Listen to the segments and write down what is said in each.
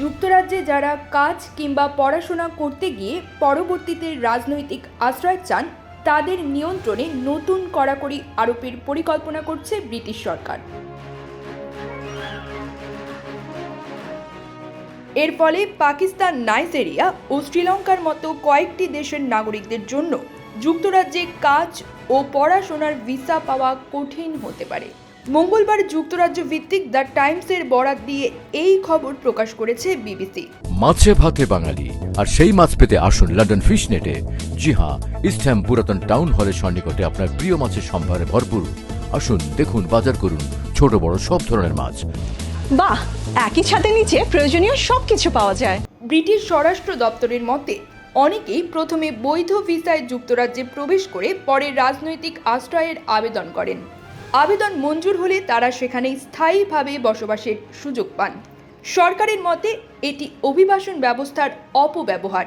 যুক্তরাজ্যে যারা কাজ কিংবা পড়াশোনা করতে গিয়ে পরবর্তীতে রাজনৈতিক আশ্রয় চান, তাদের নিয়ন্ত্রণে নতুন কড়াকড়ি আরোপের পরিকল্পনা করছে ব্রিটিশ সরকার। এর ফলে পাকিস্তান নাইজেরিয়া ও শ্রীলঙ্কার মতো কয়েকটি দেশের নাগরিকদের জন্য যুক্তরাজ্যে কাজ ও পড়াশোনার ভিসা পাওয়া কঠিন হতে পারে। মঙ্গলবার যুক্তরাজ্য ভিত্তিক দ্য টাইমসের বরাত দিয়ে এই খবর প্রকাশ করেছে বিবিসি। মাছে ভাতে বাঙালি আর সেই মাছ পেতে আসুন লন্ডন ফিশ নেটে জি হ্যাঁ ইস্টহ্যাম পুরাতন টাউন হলের সন্নিকটে আপনার প্রিয় মাছের সম্ভারে ভরপুর। আসুন দেখুন বাজার করুন ছোট বড় সব ধরনের মাছ। বাহ একই ছাদের নিচে প্রয়োজনীয় সবকিছু পাওয়া যায়। ব্রিটিশ স্বরাষ্ট্র দপ্তরের মতে অনেকেই প্রথমে বৈধ ভিসায় যুক্তরাজ্যে প্রবেশ করে পরে রাজনৈতিক আশ্রয়ের আবেদন করেন। আবেদন মঞ্জুর হলে তারা সেখানে স্থায়ীভাবে বসবাসের সুযোগ পান। সরকারের মতে, এটি অভিবাসন ব্যবস্থার অপব্যবহার।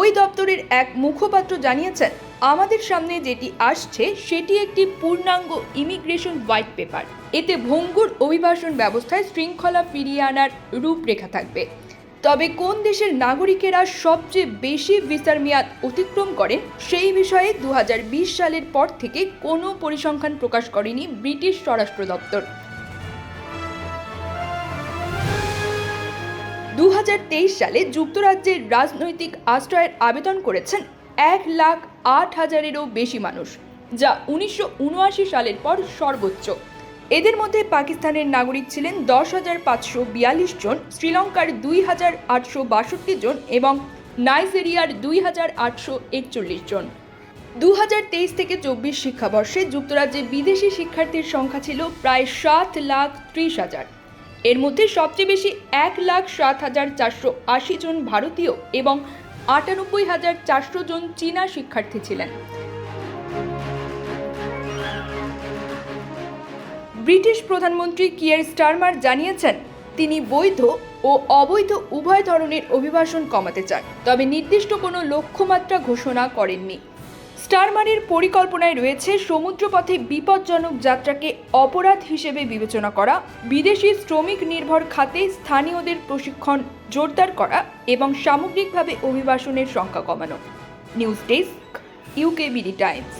ওই দপ্তরের এক মুখপাত্র জানিয়েছেন, আমাদের সামনে যেটি আসছে, সেটি একটি পূর্ণাঙ্গ ইমিগ্রেশন হোয়াইট পেপার। এতে ভঙ্গুর অভিবাসন ব্যবস্থায় শৃঙ্খলা ফিরিয়ে আনার রূপরেখা থাকবে। তবে কোন দেশের নাগরিকেরা সবচেয়ে বেশি ভিসার মেয়াদ অতিক্রম করেন সেই বিষয়ে দু হাজার বিশ সালের পর থেকে কোনো পরিসংখ্যান প্রকাশ করেনি ব্রিটিশ স্বরাষ্ট্র দপ্তর। দু হাজার তেইশ সালে যুক্তরাজ্যের রাজনৈতিক আশ্রয়ের আবেদন করেছেন এক লাখ আট হাজারেরও বেশি মানুষ, যা উনিশশো উনআশি সালের পর সর্বোচ্চ। এদের মধ্যে পাকিস্তানের নাগরিক ছিলেন দশ হাজার পাঁচশো বিয়াল্লিশ জন, শ্রীলঙ্কার দুই হাজার আটশো বাষট্টি জন এবং নাইজেরিয়ার দুই হাজার আটশো একচল্লিশ জন। দু হাজার তেইশ থেকে চব্বিশ শিক্ষাবর্ষে যুক্তরাজ্যে বিদেশি শিক্ষার্থীর সংখ্যা ছিল প্রায় সাত লাখ ত্রিশ হাজার। এর মধ্যে সবচেয়ে বেশি এক লাখ সাত হাজার চারশো আশি জন ভারতীয় এবং আটানব্বই হাজার চারশো জন চীনা শিক্ষার্থী ছিলেন। ব্রিটিশ প্রধানমন্ত্রী কিয়ার স্টারমার জানিয়েছেন, তিনি বৈধ ও অবৈধ উভয় ধরনের অভিবাসন কমাতে চান, তবে নির্দিষ্ট কোনো লক্ষ্যমাত্রা ঘোষণা করেননি। স্টারমারের পরিকল্পনায় রয়েছে সমুদ্রপথে বিপজ্জনক যাত্রাকে অপরাধ হিসেবে বিবেচনা করা, বিদেশি শ্রমিক নির্ভর খাতে স্থানীয়দের প্রশিক্ষণ জোরদার করা এবং সামগ্রিকভাবে অভিবাসনের সংখ্যা কমানো। News desk, UKBD Times.